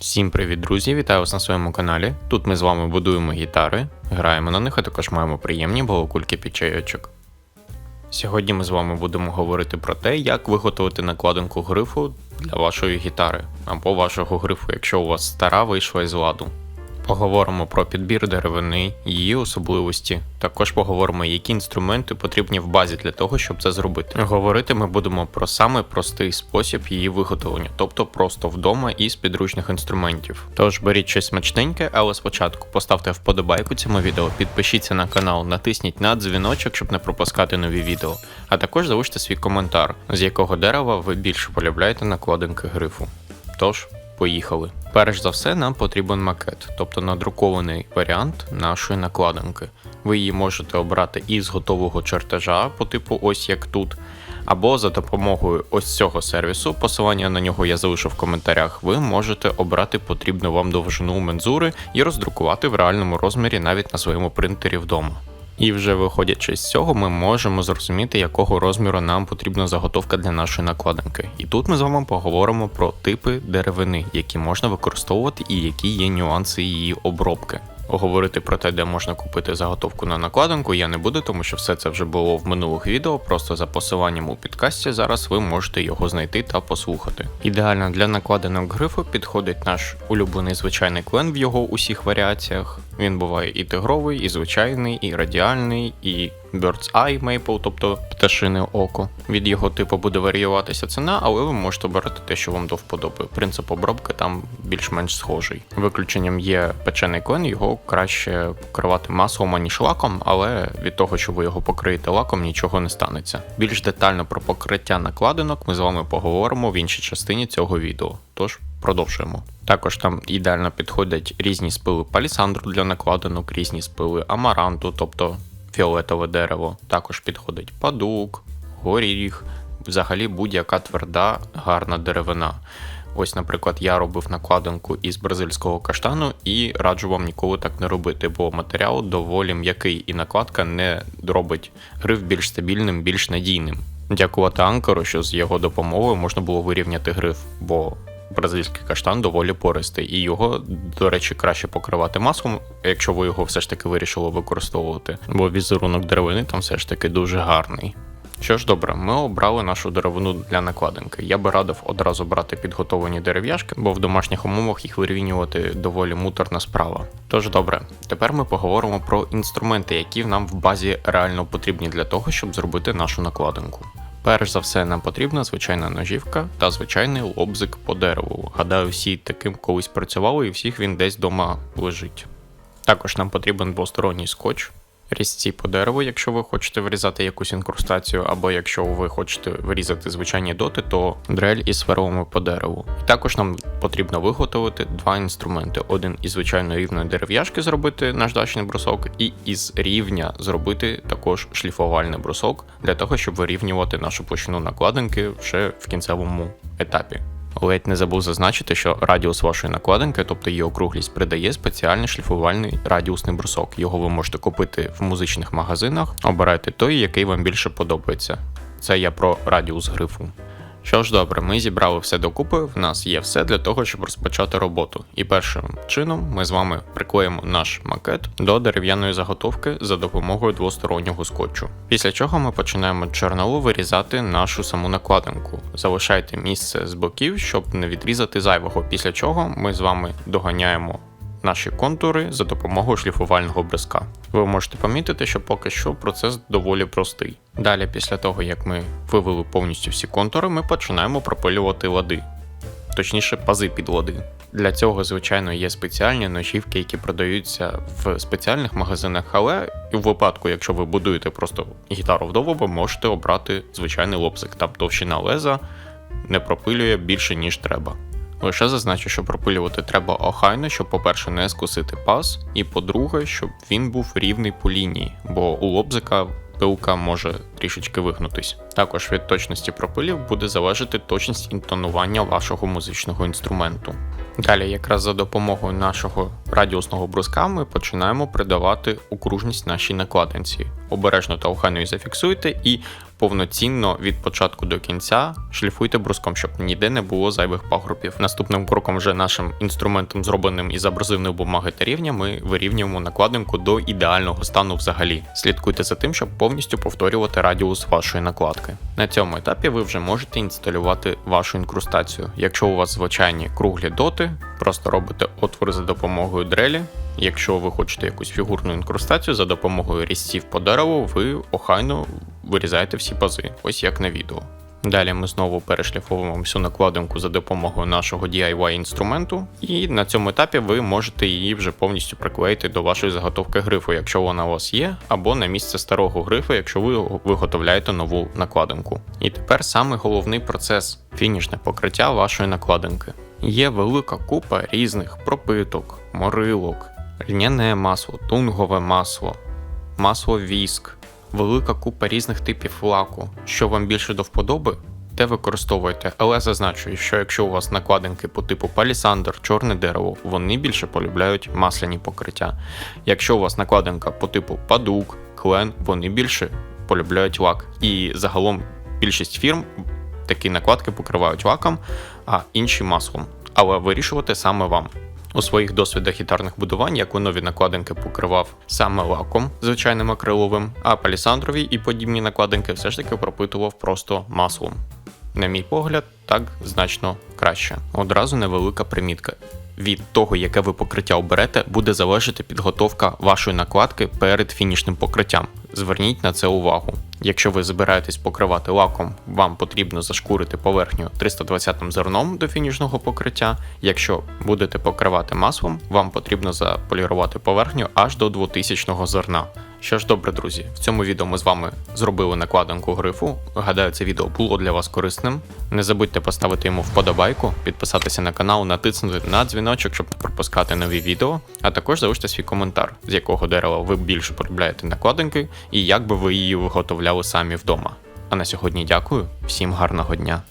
Всім привіт, друзі! Вітаю вас на своєму каналі. Тут ми з вами будуємо гітари, граємо на них, а також маємо приємні балокульки під чайочок. Сьогодні ми з вами будемо говорити про те, як виготовити накладинку грифу для вашої гітари або вашого грифу, якщо у вас стара вийшла із ладу. Поговоримо про підбір деревини, її особливості. Також поговоримо, які інструменти потрібні в базі для того, щоб це зробити. Говорити ми будемо про самий простий спосіб її виготовлення, тобто просто вдома із підручних інструментів. Тож беріть щось смачненьке, але спочатку поставте вподобайку цьому відео, підпишіться на канал, натисніть на дзвіночок, щоб не пропускати нові відео. А також залиште свій коментар, з якого дерева ви більше полюбляєте накладинки грифу. Тож, поїхали. Перш за все, нам потрібен макет, тобто надрукований варіант нашої накладинки. Ви її можете обрати із готового чертежа по типу ось як тут. Або за допомогою ось цього сервісу, посилання на нього я залишу в коментарях, ви можете обрати потрібну вам довжину мензури і роздрукувати в реальному розмірі навіть на своєму принтері вдома. І вже виходячи з цього, ми можемо зрозуміти, якого розміру нам потрібна заготовка для нашої накладинки. І тут ми з вами поговоримо про типи деревини, які можна використовувати і які є нюанси її обробки. Говорити про те, де можна купити заготовку на накладинку, я не буду, тому що все це вже було в минулих відео. Просто за посиланням у підкасті зараз ви можете його знайти та послухати. Ідеально для накладинок грифу підходить наш улюблений звичайний клен в його усіх варіаціях. Він буває і тигровий, і звичайний, і радіальний, і Bird's Eye Maple, тобто пташине око. Від його типу буде варіюватися ціна, але ви можете обирати те, що вам до вподоби. Принцип обробки там більш-менш схожий. Виключенням є печений клен, його краще покривати маслом, аніж лаком, але від того, що ви його покриєте лаком, нічого не станеться. Більш детально про покриття накладинок ми з вами поговоримо в іншій частині цього відео. Тож продовжуємо. Також там ідеально підходять різні спили палісандру для накладинок, різні спили амаранту, тобто фіолетове дерево. Також підходить падук, горіх, взагалі будь-яка тверда, гарна деревина. Ось, наприклад, я робив накладинку із бразильського каштану і раджу вам ніколи так не робити, бо матеріал доволі м'який і накладка не робить гриф більш стабільним, більш надійним. Дякувати анкеру, що з його допомогою можна було вирівняти гриф, бо бразильський каштан доволі пористий, і його, до речі, краще покривати маслом, якщо ви його все ж таки вирішили використовувати, бо візерунок деревини там все ж таки дуже гарний. Що ж добре, ми обрали нашу деревину для накладинки. Я би радив одразу брати підготовлені дерев'яшки, бо в домашніх умовах їх вирівнювати доволі муторна справа. Тож добре, тепер ми поговоримо про інструменти, які нам в базі реально потрібні для того, щоб зробити нашу накладинку. Перш за все, нам потрібна звичайна ножівка та звичайний лобзик по дереву. Гадаю, всі таким колись працювали і всіх він десь вдома лежить. Також нам потрібен двосторонній скотч, різці по дереву, якщо ви хочете вирізати якусь інкрустацію, або якщо ви хочете вирізати звичайні доти, то дрель із сверлами по дереву. І також нам потрібно виготовити два інструменти: один із звичайної рівної дерев'яшки зробити наждачний брусок, і із рівня зробити також шліфувальний брусок для того, щоб вирівнювати нашу площину накладинки вже в кінцевому етапі. Ледь не забув зазначити, що радіус вашої накладинки, тобто її округлість, придає спеціальний шліфувальний радіусний брусок. Його ви можете купити в музичних магазинах. Обирайте той, який вам більше подобається. Це я про радіус грифу. Що ж добре, ми зібрали все докупи, в нас є все для того, щоб розпочати роботу. І першим чином ми з вами приклеїмо наш макет до дерев'яної заготовки за допомогою двостороннього скотчу. Після чого ми починаємо чорнову вирізати нашу саму накладинку. Залишайте місце з боків, щоб не відрізати зайвого. Після чого ми з вами доганяємо наші контури за допомогою шліфувального бриска. Ви можете помітити, що поки що процес доволі простий. Далі, після того як ми вивели повністю всі контури, ми починаємо пропилювати лади, точніше, пази під лади. Для цього, звичайно, є спеціальні ножівки, які продаються в спеціальних магазинах, але і в випадку, якщо ви будуєте просто гітару вдома, ви можете обрати звичайний лобзик. Там товщина леза не пропилює більше, ніж треба. Лише зазначу, що пропилювати треба охайно, щоб, по-перше, не скусити паз, і по-друге, щоб він був рівний по лінії, бо у лобзика пилка може трішечки вигнутись. Також від точності пропилів буде залежати точність інтонування вашого музичного інструменту. Далі, якраз за допомогою нашого радіусного бруска, ми починаємо придавати окружність нашій накладинці. Обережно та охайно її зафіксуйте і повноцінно від початку до кінця шліфуйте бруском, щоб ніде не було зайвих пагрупів. Наступним кроком, вже нашим інструментом, зробленим із абразивної бумаги та рівня, ми вирівнюємо накладинку до ідеального стану взагалі. Слідкуйте за тим, щоб повністю повторювати радіус вашої накладки. На цьому етапі ви вже можете інсталювати вашу інкрустацію. Якщо у вас звичайні круглі доти, просто робите отвори за допомогою дрелі. Якщо ви хочете якусь фігурну інкрустацію за допомогою різців по дереву, ви охайно вирізаєте всі пази, ось як на відео. Далі ми знову перешліфовуємо всю накладинку за допомогою нашого DIY інструменту, і на цьому етапі ви можете її вже повністю приклеїти до вашої заготовки грифу, якщо вона у вас є, або на місце старого грифу, якщо ви виготовляєте нову накладинку. І тепер саме головний процес фінішне покриття вашої накладинки. Є велика купа різних пропиток, морилок, льняне масло, тунгове масло, масло віск, велика купа різних типів лаку. Що вам більше до вподоби, те використовуйте. Але зазначу, що якщо у вас накладинки по типу палісандр, чорне дерево, вони більше полюбляють масляні покриття. Якщо у вас накладинка по типу падук, клен, вони більше полюбляють лак. І загалом більшість фірм такі накладки покривають лаком, а інші маслом. Але вирішувати саме вам. У своїх досвідах гітарних будувань я нові накладинки покривав саме лаком, звичайним акриловим, а палісандрові і подібні накладинки все ж таки пропитував просто маслом. На мій погляд, так значно краще. Одразу невелика примітка. Від того, яке ви покриття оберете, буде залежати підготовка вашої накладки перед фінішним покриттям. Зверніть на це увагу. Якщо ви збираєтесь покривати лаком, вам потрібно зашкурити поверхню 320 зерном до фінішного покриття. Якщо будете покривати маслом, вам потрібно заполірувати поверхню аж до 2000 зерна. Що ж, добре, друзі, в цьому відео ми з вами зробили накладинку грифу. Гадаю, це відео було для вас корисним. Не забудьте поставити йому вподобайку, підписатися на канал, натиснути на дзвіночок, щоб не пропускати нові відео. А також залиште свій коментар, з якого дерева ви більше полюбляєте накладинки і як би ви її виготовляли самі вдома. А на сьогодні дякую, всім гарного дня!